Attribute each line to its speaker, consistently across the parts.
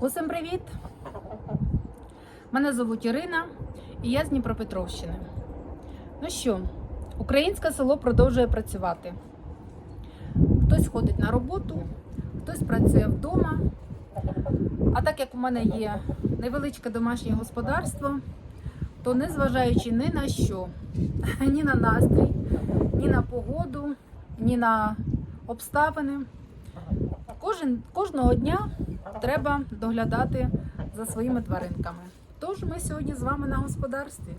Speaker 1: Усім привіт! Мене звуть Ірина і я з Дніпропетровщини. Ну що, українське село продовжує працювати. Хтось ходить на роботу, хтось працює вдома. А так як у мене є невеличке домашнє господарство, то незважаючи ні на що, ні на настрій, ні на погоду, ні на обставини, кожен, кожного дня треба доглядати за своїми тваринками. Тож ми сьогодні з вами на господарстві.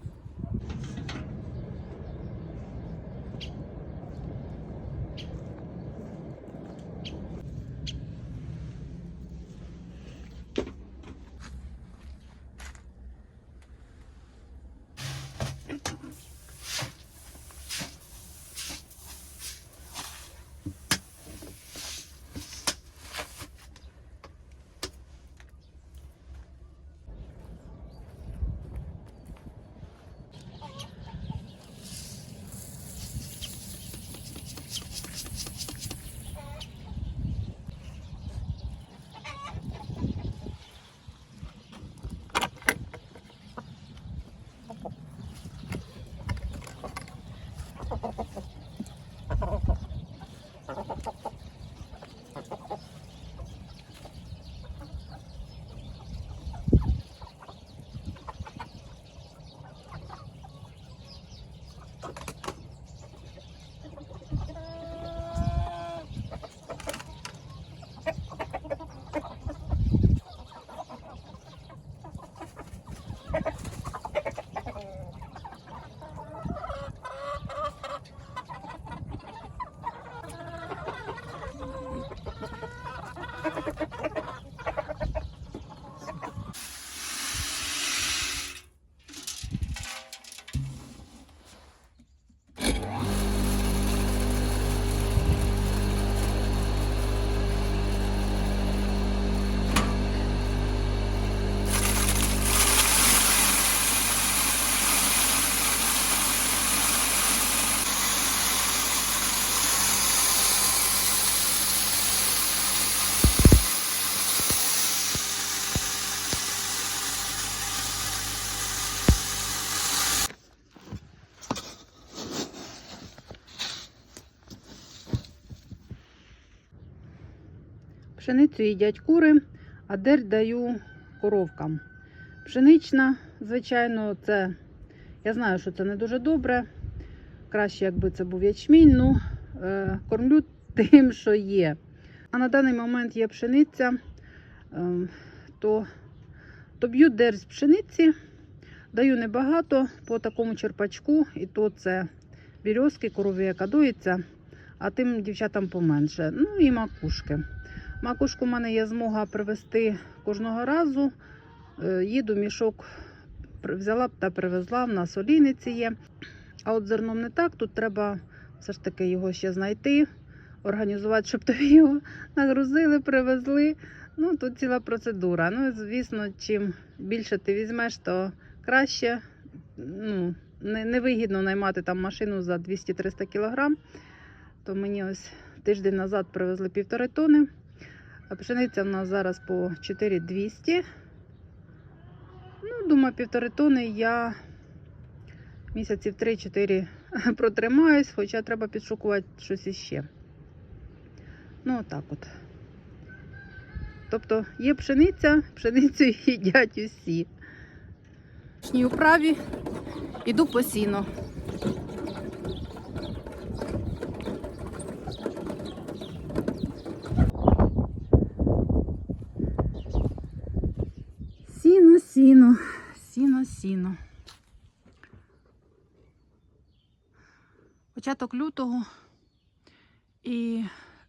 Speaker 1: Пшеницю їдять кури, а дерь даю коровкам. Пшенична, звичайно, це я знаю, що це не дуже добре. Краще, якби це був ячмінь, ну е, кормлю тим, що є. А на даний момент є пшениця, е, то, то б'ю дерь з пшениці, даю небагато по такому черпачку, і то це бірьозки, корові, яка дується, а тим дівчатам поменше. Ну і макушки. Макушку в мене є змога привезти кожного разу. Е, Їду мішок, взяла та привезла, в нас олійниці є. А от зерном не так, тут треба все ж таки його ще знайти, організувати, щоб тобі його нагрузили, привезли. Ну, тут ціла процедура. Ну, звісно, чим більше ти візьмеш, то краще. Ну, не- невигідно наймати там машину за 200-300 кг. То мені ось тиждень назад привезли півтори тони. А пшениця в нас зараз по 4200. Ну, думаю, півтори тони я місяців 3-4 протримаюсь, хоча треба підшукувати щось іще. Ну, отак от. Тобто є пшениця, пшеницю їдять усі. В управі іду по сіно. Сіно, сіно, сіно, сіно. Початок лютого. І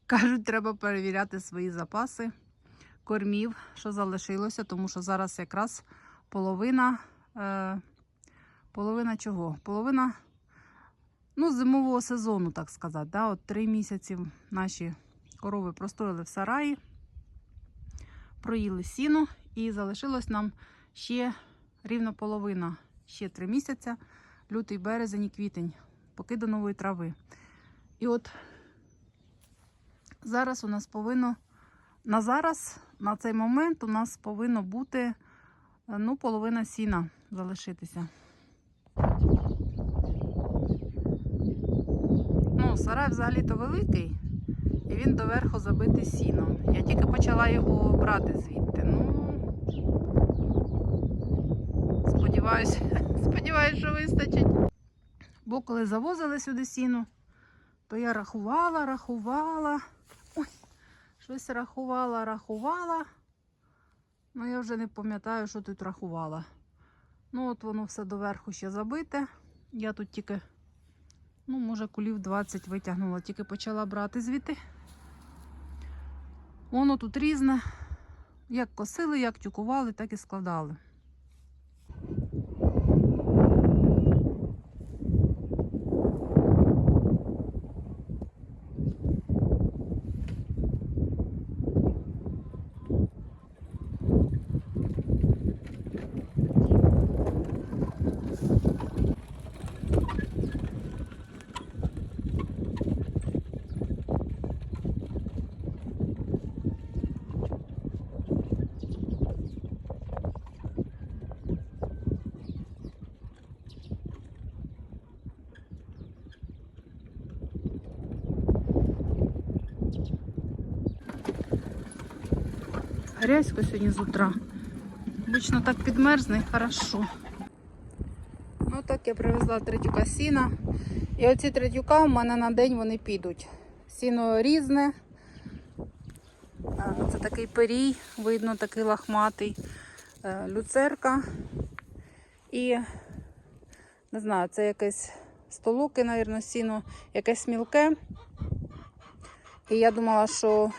Speaker 1: кажуть, треба перевіряти свої запаси кормів, що залишилося, тому що зараз якраз половина. Е, половина чого? Половина ну, зимового сезону, так сказати. Да? От три місяці наші корови простояли в сараї, проїли сіно, і залишилось нам ще рівно половина, ще три місяця, лютий, березень і квітень, поки до нової трави. І от зараз у нас повинно, на зараз на цей момент у нас повинно бути е, ну, половина сіна залишитися. Ну, сарай взагалі-то великий, і він доверху забитий сіном. Я тільки почала його брати звідти. Ну, сподіваюся, сподіваюся, що вистачить. Бо коли завозили сюди сіну, то я рахувала, рахувала. Ой, щось рахувала, рахувала. Ну, я вже не пам'ятаю, що тут рахувала. Ну, от воно все доверху ще забите. Я тут тільки, ну, може, кулів 20 витягнула, тільки почала брати звідти. Воно тут різне. Як косили, як тюкували, так і складали. Грязько сьогодні з утра. Обично так підмерзне, і хорошо. Ну так я привезла третюка сіна. І оці третюка у мене на день вони підуть. Сіно різне. Це такий перій, видно, такий лахматий. Е, Люцерка. І не знаю, це якесь столоки, мабуть, сіно, якесь мілке. І я думала, що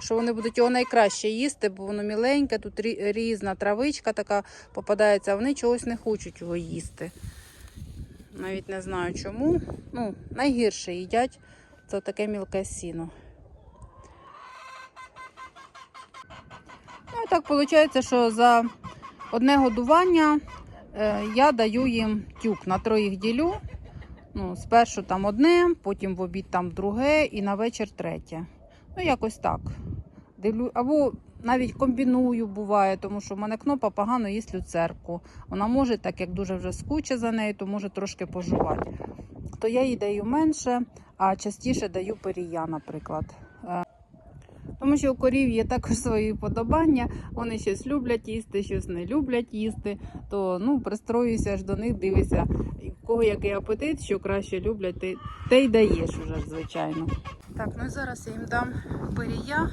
Speaker 1: що вони будуть його найкраще їсти, бо воно міленьке, тут різна травичка така попадається, а вони чогось не хочуть його їсти. Навіть не знаю чому. Ну, найгірше їдять це таке мілке сіно. Ну і так виходить, що за одне годування е, я даю їм тюк на троїх ділю. Ну, спершу там одне, потім в обід там друге і на вечір третє. Ну, якось так. Дивлю, або навіть комбіную буває, тому що в мене кнопа погано їсть люцерку. Вона може, так як дуже вже скуче за нею, то може трошки пожувати. То я їй даю менше, а частіше даю перія, наприклад. Е, Тому що у корів є також свої вподобання. Вони щось люблять їсти, щось не люблять їсти. То ну, пристроюся ж до них, дивися, в кого який апетит, що краще люблять, ти, те й даєш уже, звичайно. Так, ну і зараз я їм дам перія.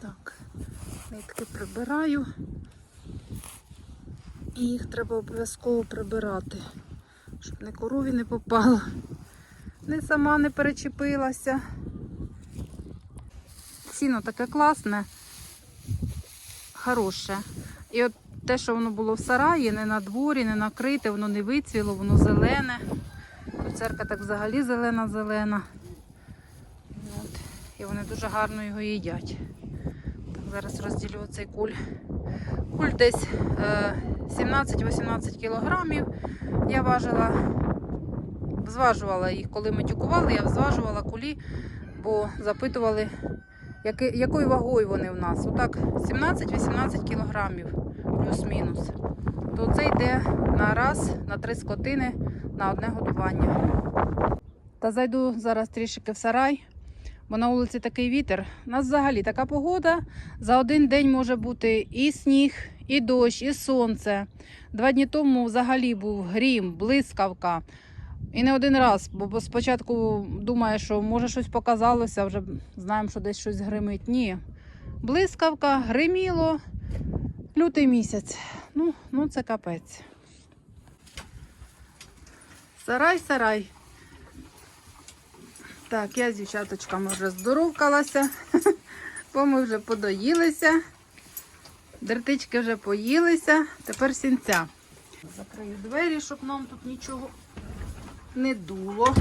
Speaker 1: Так, нитки прибираю. І їх треба обов'язково прибирати, щоб не корові не попало. Не сама не перечепилася. Сіно таке класне, хороше. І от те, що воно було в сараї, не на дворі, не накрите, воно не вицвіло, воно зелене. Церква так взагалі зелена-зелена. От. І вони дуже гарно його їдять. Так, зараз розділю цей куль. Куль десь е, 17-18 кілограмів. Я важила, зважувала їх, коли ми тюкували, я зважувала кулі, бо запитували, якою вагою вони в нас. Отак 17-18 кілограмів, плюс-мінус. То це йде на раз, на три скотини на одне годування. Та зайду зараз трішки в сарай, бо на вулиці такий вітер. У нас взагалі така погода. За один день може бути і сніг, і дощ, і сонце. Два дні тому взагалі був грім, блискавка. І не один раз, бо спочатку думає, що може щось показалося, вже знаємо, що десь щось гримить. Ні. Блискавка, гриміло, лютий місяць. Ну, ну це капець. Сарай, сарай. Так, я з дівчаточками вже здоровкалася, бо ми вже подоїлися. Дертички вже поїлися, тепер сінця. Закрию двері, щоб нам тут нічого не дуло.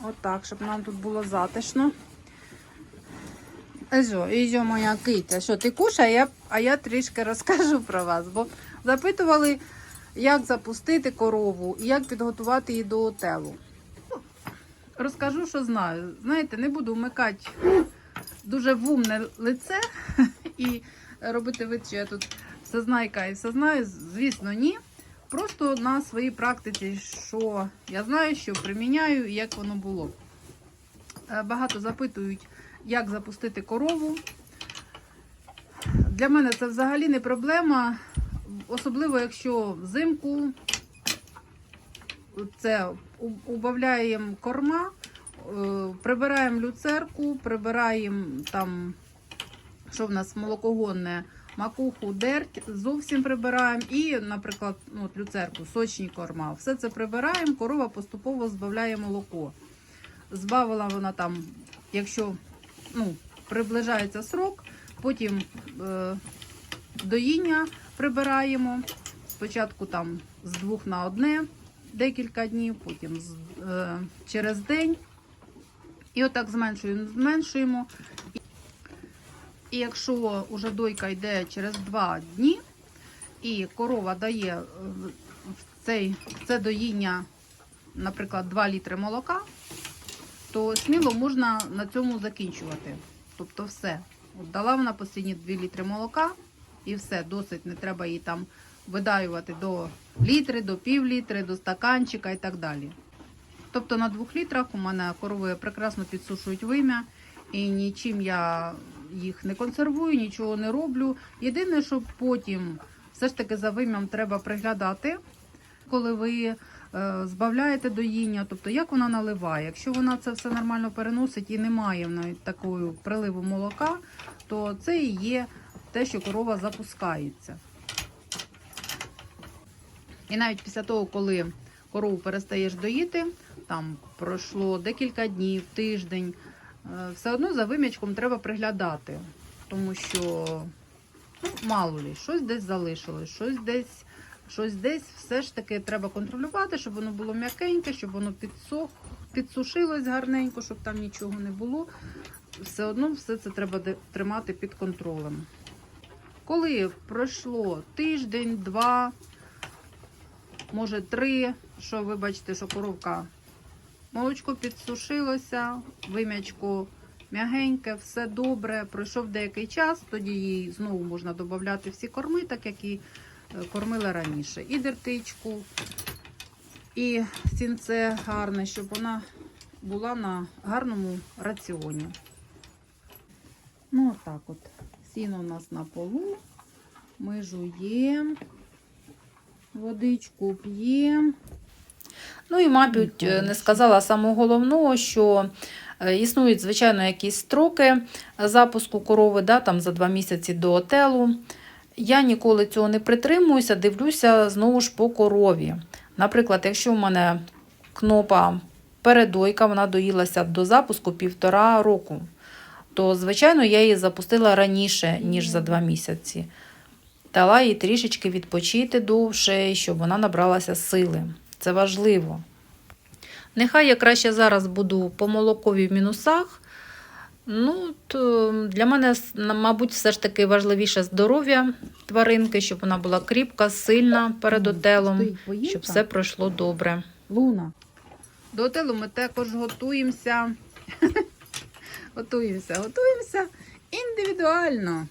Speaker 1: Отак, щоб нам тут було затишно. Езо, Ізо моя киця. Що ти кушай, а а я трішки розкажу про вас. Бо запитували, як запустити корову і як підготувати її до отелу. Розкажу, що знаю. Знаєте, не буду вмикати дуже вумне лице і робити вид, що я тут всезнайка і все знаю, звісно, ні. Просто на своїй практиці, що я знаю, що приміняю і як воно було. Е, Багато запитують, як запустити корову. Для мене це взагалі не проблема, особливо якщо взимку це убавляємо корма, е, прибираємо люцерку, прибираємо там, що в нас молокогонне, макуху, дерть, зовсім прибираємо. І, наприклад, ну, от люцерку, сочні корма. Все це прибираємо, корова поступово збавляє молоко. Збавила вона там, якщо ну, приближається срок, потім е, доїння прибираємо. Спочатку там з двох на одне декілька днів, потім з, е, через день. І отак зменшуємо, зменшуємо. І, якщо вже дойка йде через два дні, і корова дає е, в- цей, це доїння, наприклад, 2 літри молока, то сміло можна на цьому закінчувати. Тобто все. От дала вона постійні 2 літри молока, і все, досить, не треба її там видаювати до літри, до пів літри, до стаканчика і так далі. Тобто на двох літрах у мене корови прекрасно підсушують вим'я, і нічим я їх не консервую, нічого не роблю. Єдине, що потім все ж таки за вим'ям треба приглядати, коли ви е, збавляєте доїння, тобто як вона наливає. Якщо вона це все нормально переносить і немає в неї такої приливу молока, то це і є те, що корова запускається. І навіть після того, коли корову перестаєш доїти, там пройшло декілька днів, тиждень, е, все одно за вим'ячком треба приглядати, тому що ну, мало лі, щось десь залишилось, щось десь, щось десь все ж таки треба контролювати, щоб воно було м'якеньке, щоб воно підсох, підсушилось гарненько, щоб там нічого не було. Все одно все це треба тримати під контролем. Коли пройшло тиждень, два, може три, що ви бачите, що коровка молочко підсушилося, вим'ячко м'ягеньке, все добре. Пройшов деякий час, тоді їй знову можна додати всі корми, так як і е, кормили раніше. І дертичку, і сінце гарне, щоб вона була на гарному раціоні. Ну, отак от. Сіно у нас на полу. Ми жуємо, водичку п'ємо.
Speaker 2: Ну і, мабуть, не сказала самого головного, що е, існують, звичайно, якісь строки запуску корови, да, там за два місяці до отелу. Я ніколи цього не притримуюся, дивлюся знову ж по корові. Наприклад, якщо в мене кнопа передойка, вона доїлася до запуску півтора року, то, звичайно, я її запустила раніше, ніж за два місяці. Дала їй трішечки відпочити довше, щоб вона набралася сили. Це важливо. Нехай я краще зараз буду по молокові в мінусах. Ну, то для мене, мабуть, все ж таки важливіше здоров'я тваринки, щоб вона була кріпка, сильна перед отелом, щоб все пройшло добре.
Speaker 1: Луна. До отелу ми також готуємося. готуємося, готуємося індивідуально.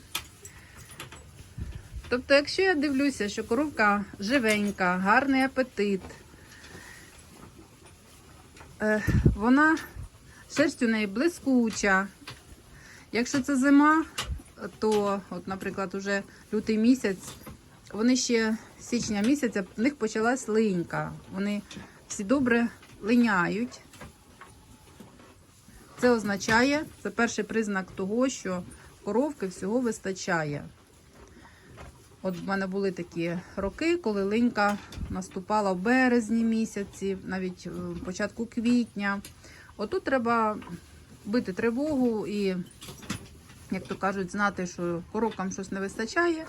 Speaker 1: Тобто, якщо я дивлюся, що коровка живенька, гарний апетит, е, вона шерсть у неї блискуча. Якщо це зима, то, от, наприклад, уже лютий місяць, вони ще січня місяця в них почалась линька. Вони всі добре линяють. Це означає, це перший признак того, що коровки всього вистачає. От в мене були такі роки, коли линька наступала в березні місяці, навіть в початку квітня. Отут треба бити тривогу і, як то кажуть, знати, що коровкам щось не вистачає.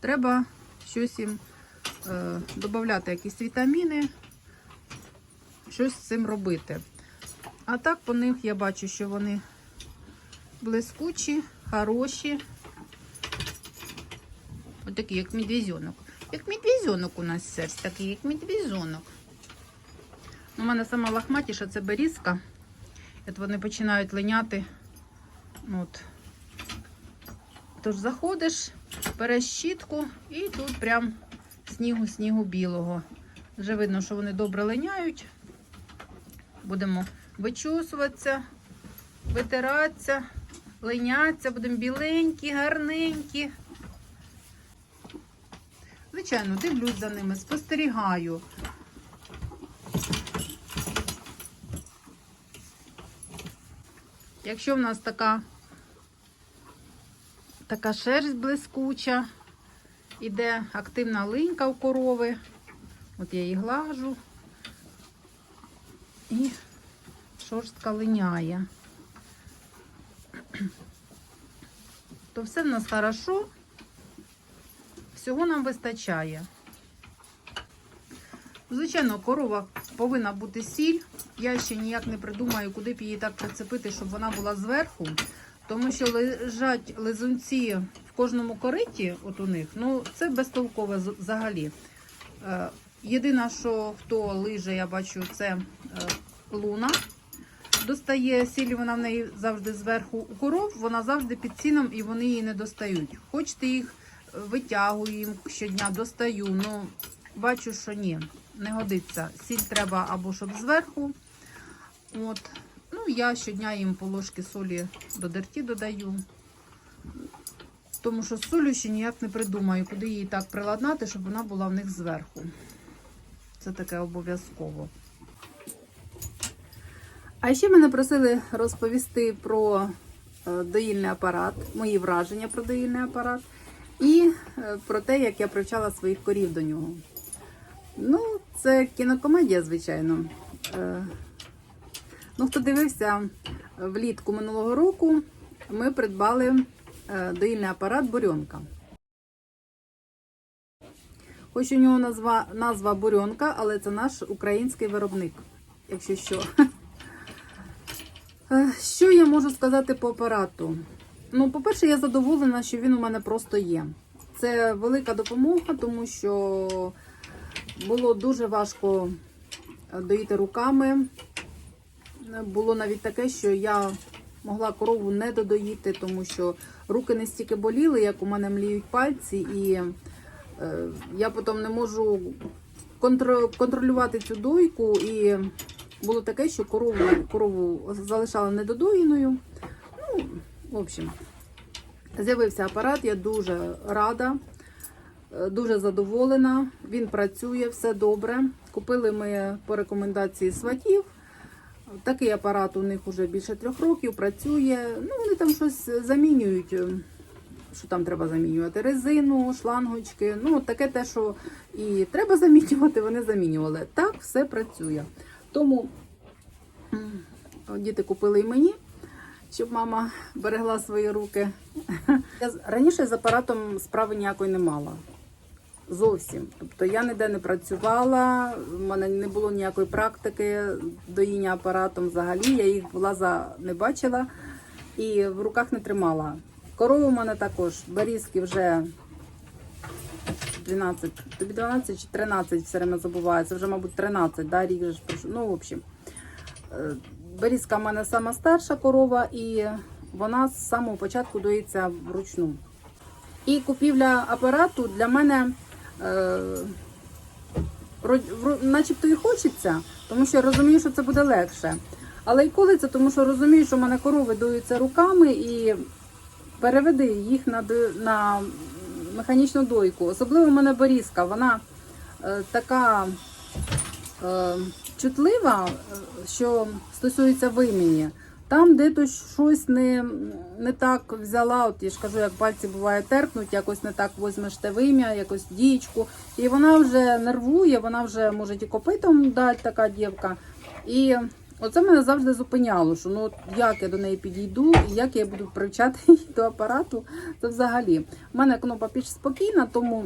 Speaker 1: Треба щось їм е, додати, якісь вітаміни, щось з цим робити. А так по них я бачу, що вони блискучі, хороші. Отакі, як медвізьонок. Як медвізьонок у нас серсть, такий, як медвізьонок. У мене сама лахматіша це берізка. От вони починають линяти. От, Тож заходиш, береш щітку і тут прям снігу, снігу білого. Вже видно, що вони добре линяють. Будемо вичосуватися, витиратися, линятися, будемо біленькі, гарненькі. Звичайно, дивлюсь за ними, спостерігаю. Якщо в нас така, така шерсть блискуча, іде активна линька у корови, от я її глажу і шорстка линяє. То все в нас хорошо, всього нам вистачає. Звичайно, корова повинна бути сіль. Я ще ніяк не придумаю, куди б її так прицепити, щоб вона була зверху. Тому що лежать лизунці в кожному кориті, от у них, ну це безтолкове взагалі. Е, Єдине, що хто лиже, я бачу, це е, луна. Достає сіль, вона в неї завжди зверху. У коров вона завжди під сіном і вони її не достають. Хочете їх е, витягую щодня, достаю. Ну, бачу, що ні, не годиться. Сіль треба або щоб зверху. От. Ну, я щодня їм по ложки солі до дерті додаю. Тому що солю ще ніяк не придумаю, куди її так приладнати, щоб вона була в них зверху. Це таке обов'язково. А ще мене просили розповісти про е, доїльний апарат, мої враження про доїльний апарат і е, про те, як я привчала своїх корів до нього. Ну, це кінокомедія, звичайно. Е, Ну, хто дивився влітку минулого року, ми придбали доїльний апарат Бурьонка. Хоч у нього назва, назва Бурьонка, але це наш український виробник, якщо що. Е, Що я можу сказати по апарату? Ну, по-перше, я задоволена, що він у мене просто є. Це велика допомога, тому що було дуже важко е, доїти руками. Було навіть таке, що я могла корову не додоїти, тому що руки не стільки боліли, як у мене мліють пальці, і е, я потім не можу контролювати цю дойку. І було таке, що корову, корову залишала недодоїною. Ну, в общем, з'явився апарат, я дуже рада, е, дуже задоволена. Він працює, все добре. Купили ми по рекомендації сватів. Такий апарат у них вже більше трьох років працює. Ну, вони там щось замінюють. е, Що там треба замінювати? Резину, шлангочки. Ну, таке те, що і треба замінювати, вони замінювали. Так, все працює. Тому діти купили і мені, щоб мама берегла свої руки. Я раніше з апаратом справи ніякої не мала. Зовсім. Тобто я ніде не працювала, в мене не було ніякої практики доїння апаратом взагалі. Я їх влаза не бачила і в руках не тримала. Корову в мене також берізки вже 12, тобі 12 чи 13 все время забувається, вже, мабуть, 13, да, рік же ж. Ну, в общем, е, берізка в мене сама старша корова, і вона з самого початку доїться вручну. І купівля апарату для мене е, начебто і хочеться, тому що я розумію, що це буде легше. Але і коли це, тому що розумію, що в мене корови доються руками і переведи їх на, на механічну дойку. Особливо в мене борізка, вона е, така е, чутлива, е, що стосується вимені. Там, де то щось не, не так взяла, от я ж кажу, як пальці буває терпнуть, якось не так візьмеш те вим'я, якось дієчку. І вона вже нервує, вона вже може і копитом дати така дівка. І оце мене завжди зупиняло, що ну як я до неї підійду, і як я буду привчати її до апарату, це взагалі. У мене кнопа піч спокійна, тому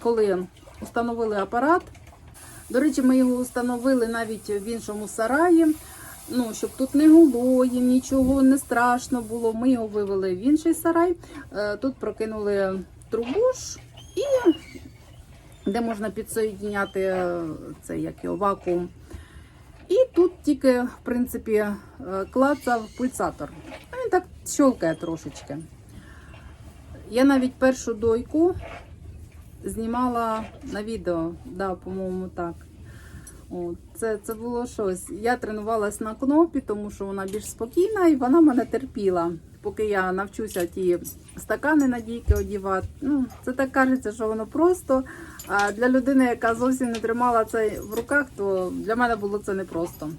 Speaker 1: коли встановили апарат, до речі, ми його встановили навіть в іншому сараї. Ну, щоб тут не гуло, їм нічого не страшно було. Ми його вивели в інший сарай. Е, Тут прокинули трубу ж і де можна підсоєдняти е, цей як його, вакуум. І тут тільки, в принципі, е, клацав пульсатор. А Він так щелкає трошечки. Я навіть першу дойку знімала на відео, да, по-моєму, так. О, це, це було щось. Я тренувалась на кнопі, тому що вона більш спокійна і вона мене терпіла. Поки я навчуся ті стакани на дійки одівати. Ну, це так кажеться, що воно просто. А для людини, яка зовсім не тримала це в руках, то для мене було це непросто.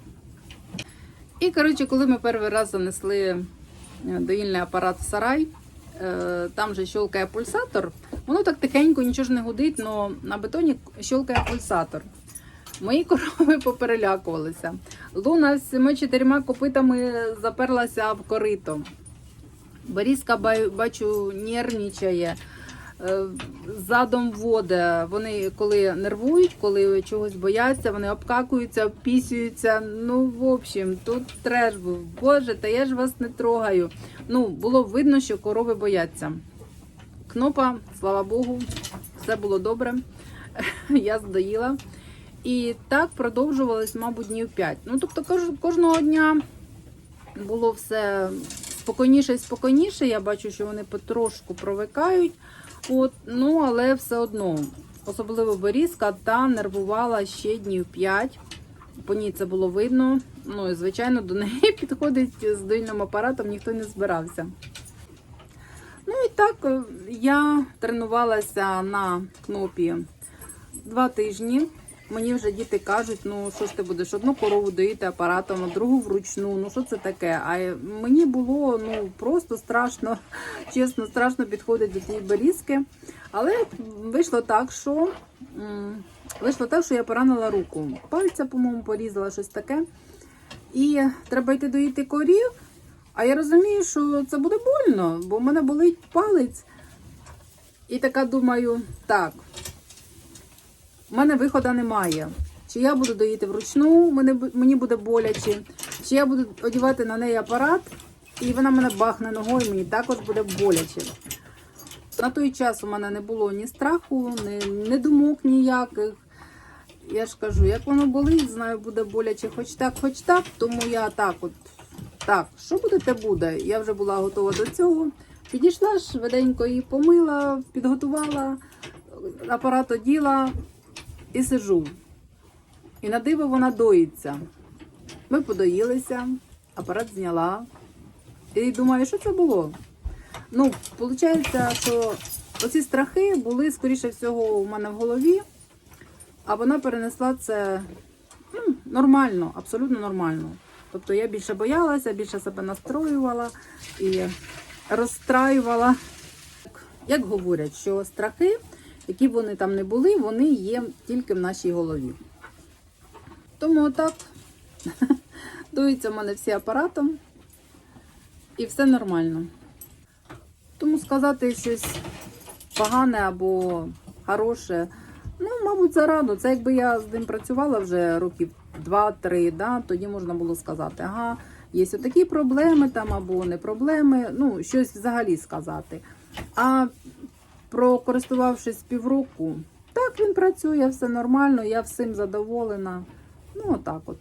Speaker 1: І коротше, коли ми перший раз занесли е, доїльний апарат в сарай, е, там же щелкає пульсатор. Воно так тихенько, нічого ж не гудить, але на бетоні щелкає пульсатор. Мої корови поперелякувалися. Луна з цими чотирма копитами заперлася в корито. Борізка, бачу, нервничає, е, задом воде. Вони коли нервують, коли чогось бояться, вони обкакуються, обпісюються. Ну, в общем, тут треш був. Боже, та я ж вас не трогаю. Ну, було видно, що корови бояться. Кнопа, слава Богу, все було добре. Я здоїла. І так продовжувалось, мабуть, днів 5. Ну, тобто, кожного дня було все спокійніше і спокійніше. Я бачу, що вони потрошку провикають. От, ну, але все одно, особливо Борізка, та нервувала ще днів 5. По ній це було видно. Ну і звичайно, до неї підходить з доїльним апаратом, ніхто не збирався. Ну і так е, я тренувалася на кнопі два тижні. Мені вже діти кажуть, ну що ж ти будеш одну корову доїти апаратом, а другу вручну. Ну що це таке? А мені було ну просто страшно, чесно, страшно підходити до тієї берізки. Але вийшло так, що вийшло так, що я поранила руку. Пальця, по-моєму, порізала щось таке. І треба йти доїти корів. А я розумію, що це буде больно, бо в мене болить палець. І така думаю, так, в мене виходу немає. Чи я буду доїти вручну, мені буде боляче, чи я буду одягати на неї апарат, і вона мене бахне ногою, мені також буде боляче. На той час у мене не було ні страху, ні, ні думок ніяких. Я ж кажу, як воно болить, знаю, буде боляче, хоч так, хоч так. Тому я так от, так, що буде, те буде. Я вже була готова до цього. Підійшла швиденько її помила, підготувала, апарат оділа і сижу. І на диво вона доїться. Ми подоїлися, апарат зняла. І думаю, що це було? Ну, виходить, що оці страхи були, скоріше всього, у мене в голові, а вона перенесла це ну, нормально, абсолютно нормально. Тобто я більше боялася, більше себе настроювала і розстраювала. Як говорять, що страхи, які б вони там не були, вони є тільки в нашій голові. Тому отак дуються в мене всі апаратом і все нормально. Тому сказати щось погане або хороше, ну, мабуть, зарано. Це якби я з ним працювала вже років 2-3, да, тоді можна було сказати, ага, є отакі проблеми там або не проблеми, ну, щось взагалі сказати. А прокористувавшись півроку, так він працює, все нормально, я всім задоволена. Ну, отак от.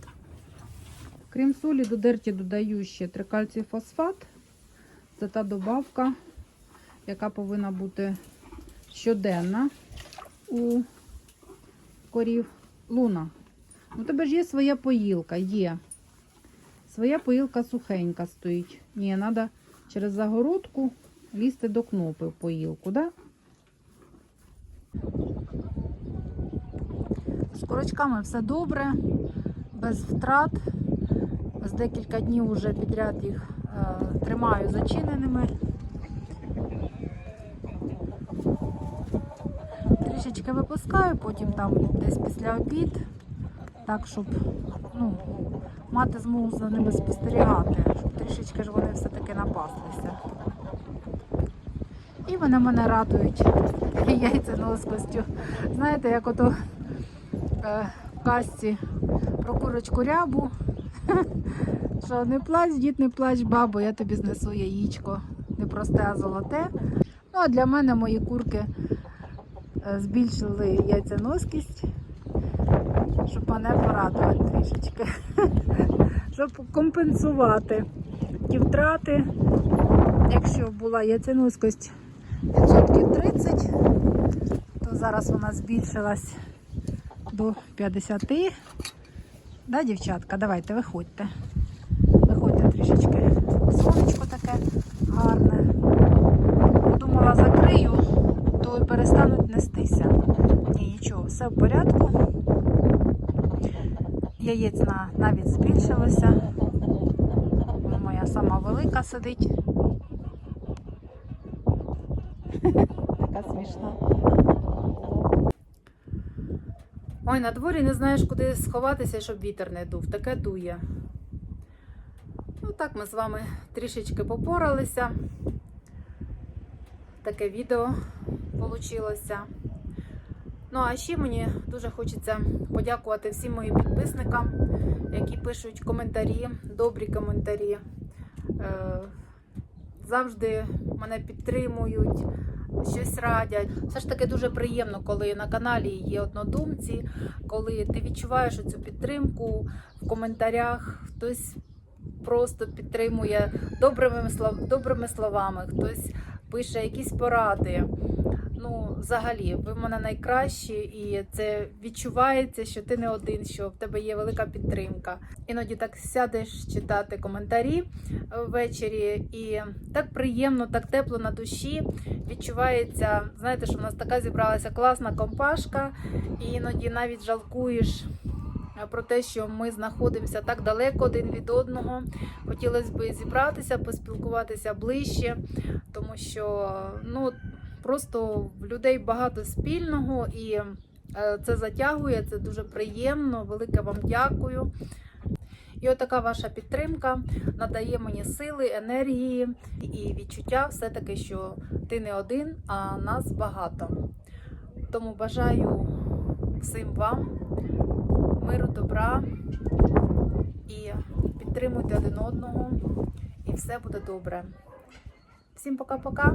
Speaker 1: Крім солі, до дерті додаю ще трикальцій фосфат. Це та добавка, яка повинна бути щоденна у корів. Луна. У тебе ж є своя поїлка, є. Своя поїлка сухенька стоїть. Ні, треба через загородку лізти до кнопи в поїлку, да? З курочками все добре, без втрат. З декілька днів вже підряд їх е, тримаю зачиненими. Трішечки випускаю, потім там десь після обід, так, щоб ну, мати змогу за ними спостерігати, щоб трішечки ж вони все-таки напаслися. І вони мене радують яйценоскостю. Знаєте, як ото е, в казці про курочку рябу. Що не плач, дід, не плач, бабо, я тобі знесу яєчко. Не просте, а золоте. Ну, а для мене мої курки е, збільшили яйценоскість, щоб мене порадувати трішечки. Щоб компенсувати ті втрати. Якщо була яйценоскость Зараз вона збільшилась до 50. Да, дівчатка, давайте, виходьте. Виходьте трішечки. Сонечко таке гарне. Думала, закрию, то перестануть нестися. Ні, нічого, все в порядку. Яєць навіть збільшилося. Моя сама велика сидить. Така. Ой, на дворі не знаєш, куди сховатися, щоб вітер не дув. Таке дує. Ну так ми з вами трішечки попоралися. Таке відео вийшло. Ну, а ще мені дуже хочеться подякувати всім моїм підписникам, які пишуть коментарі, добрі коментарі. Е, Завжди мене підтримують, щось радять. Все ж таки дуже приємно, коли на каналі є однодумці, коли ти відчуваєш цю підтримку в коментарях, хтось просто підтримує добрими, добрими словами, хтось пише якісь поради. Ну, взагалі, ви в мене найкращі, і це відчувається, що ти не один, що в тебе є велика підтримка. Іноді так сядеш читати коментарі е, ввечері, і так приємно, так тепло на душі. Відчувається, знаєте, що в нас така зібралася класна компашка, і іноді навіть жалкуєш. е, Про те, що ми знаходимося так далеко один від одного. Хотілося б зібратися, поспілкуватися ближче, тому що ну, просто в людей багато спільного і е, це затягує, це дуже приємно. Велике вам дякую. І отака ваша підтримка надає мені сили, енергії і відчуття все-таки, що ти не один, а нас багато. Тому бажаю всім вам миру, добра і підтримуйте один одного, і все буде добре. Всім пока-пока